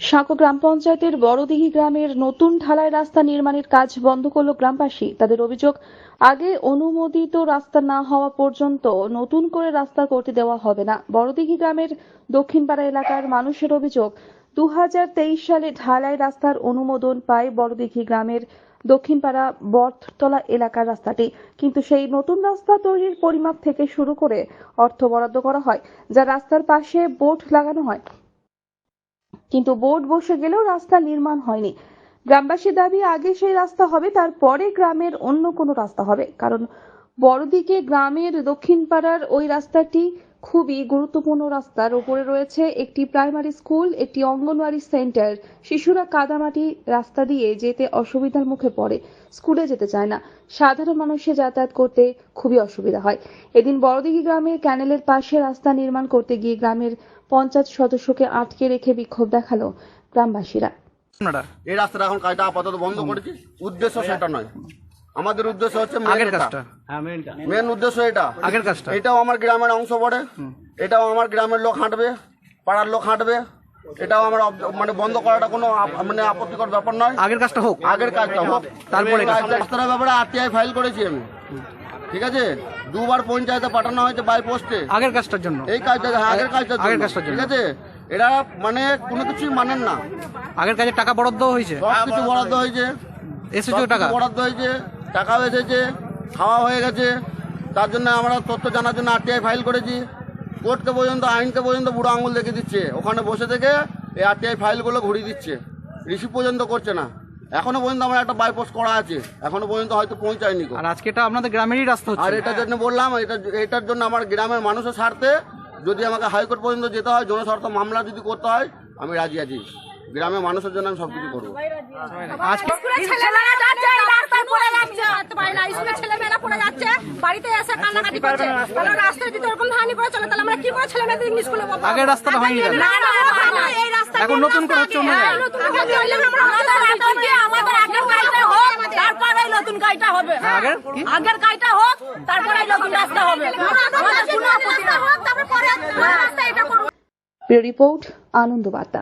সাঁকো গ্রাম পঞ্চায়েতের বড়দিঘি গ্রামের নতুন ঢালাই রাস্তা নির্মাণের কাজ বন্ধ করল গ্রামবাসী। তাদের অভিযোগ, আগে অনুমোদিত রাস্তা না হওয়া পর্যন্ত নতুন করে রাস্তা করতে দেওয়া হবে না। বড়দিঘি গ্রামের দক্ষিণপাড়া এলাকার মানুষের অভিযোগ দু হাজার তেইশ সালে ঢালাই রাস্তার অনুমোদন পায় বড়দিঘি গ্রামের দক্ষিণপাড়া বটতলা এলাকার রাস্তাটি। কিন্তু সেই নতুন রাস্তা তৈরির পরিমাপ থেকে শুরু করে অর্থ বরাদ্দ করা হয়, যা রাস্তার পাশে বোর্ড লাগানো হয়। কিন্তু বোর্ড বসে গেলেও রাস্তা নির্মাণ হয়নি। গ্রামবাসীর দাবি, আগে সেই রাস্তা হবে, তারপরে গ্রামের অন্য কোনো রাস্তা হবে। কারণ বড়দিকে গ্রামের দক্ষিণ পাড়ার ওই রাস্তাটি খুবই গুরুত্বপূর্ণ রাস্তার উপরে রয়েছে একটি প্রাইমারি স্কুল একটি অঙ্গনওয়াড়ি সেন্টার। শিশুরা কাদামাটি রাস্তা দিয়ে যেতে অসুবিধার মুখে পড়ে স্কুলে যেতে চায় না। সাধারণ মানুষের যাতায়াত করতে খুবই অসুবিধা হয়। এদিন বড়দিঘি গ্রামে ক্যানেলের পাশে রাস্তা নির্মাণ করতে গিয়ে গ্রামের পঞ্চায়েত সদস্যকে আটকে রেখে বিক্ষোভ দেখাল গ্রামবাসীরা। এই রাস্তাটা এখন কাজটা আপাতত বন্ধ করেছি। উদ্দেশ্য সেটা নয়। আমাদের উদ্দেশ্য হচ্ছে আগের কাজটা। মেন উদ্দেশ্য এটা। আগের কাজটা। এটাও আমার গ্রামের অংশ পড়ে এটাও আমার গ্রামের লোক হাঁটবে পাড়ার লোক হাঁটবে। এটাও আমার মানে বন্ধ করাটা কোনো মানে আপত্তিকর ব্যাপার নয়। আগের কাজটা হোক। আগের কাজটা হোক। তারপরে রাস্তার ব্যাপারে আরটিআই ফাইল করেছি আমি। ঠিক আছে? দুবার পঞ্চায়েতে পাঠানো হয়েছে বাই পোস্টে আগের কাজটার জন্য। এই কাজটা হ্যাঁ, আগের কাজটা আগের কাজটার জন্য। ঠিক আছে? এরা মানে কোনো কিছুই মানেন না। আগের কাজে টাকা বরাদ্দ হয়েছে। সব কিছু বরাদ্দ হয়েছে। এসেছে টাকা। বরাদ্দ হয়েছে। টাকাও এসেছে খাওয়া হয়ে গেছে। তার জন্য আমরা তথ্য জানার জন্য আরটিআই ফাইল করেছি। কোর্টকে পর্যন্ত আইনকে পর্যন্ত বুড়ো আঙুল দেখে দিচ্ছে। ওখানে বসে থেকে এই আরটিআই ফাইলগুলো ঘুরিয়ে দিচ্ছে। রিসিভ পর্যন্ত করছে না। এখনও পর্যন্ত আমার একটা বাইপোস্ট করা আছে। এখনও পর্যন্ত হয়তো পৌঁছায়নি গো। আর আজকে এটা আপনাদের গ্রামেরই রাস্তা আর এটার জন্য বললাম এটা এটার জন্য আমার গ্রামের মানুষের স্বার্থে যদি আমাকে হাইকোর্ট পর্যন্ত যেতে হয় জনস্বার্থ মামলা যদি করতে হয় আমি রাজি আছি। গ্রামের মানুষের জন্য আমি সবকিছু করব। আজকে যাচ্ছে পড়ে যাচ্ছে হাঁটতে স্কুলের ছেলেমেয়েরা পড়ে যাচ্ছে বাড়িতে এসে কান্নাকাটি করছে। তাহলে রাস্তায় যদি ওরকম ধানি করে চলে তাহলে আমরা কি করে ছেলেমেয়েদের ইংলিশ স্কুলে পাবো রাস্তাটা হয়নি না না এই রাস্তা এখন নতুন করে হচ্ছে অন্য জায়গায়। নতুন করে হইলে আমরা আমাদের আগের কাজটা হোক তারপরে নতুন হবে। আগের? কি? আগের হোক তারপরে নতুন রাস্তা হবে। আমাদের কোনো আপত্তি না হোক তারপরে পরে রাস্তা এটা করব। রিপোর্ট আনন্দ বার্তা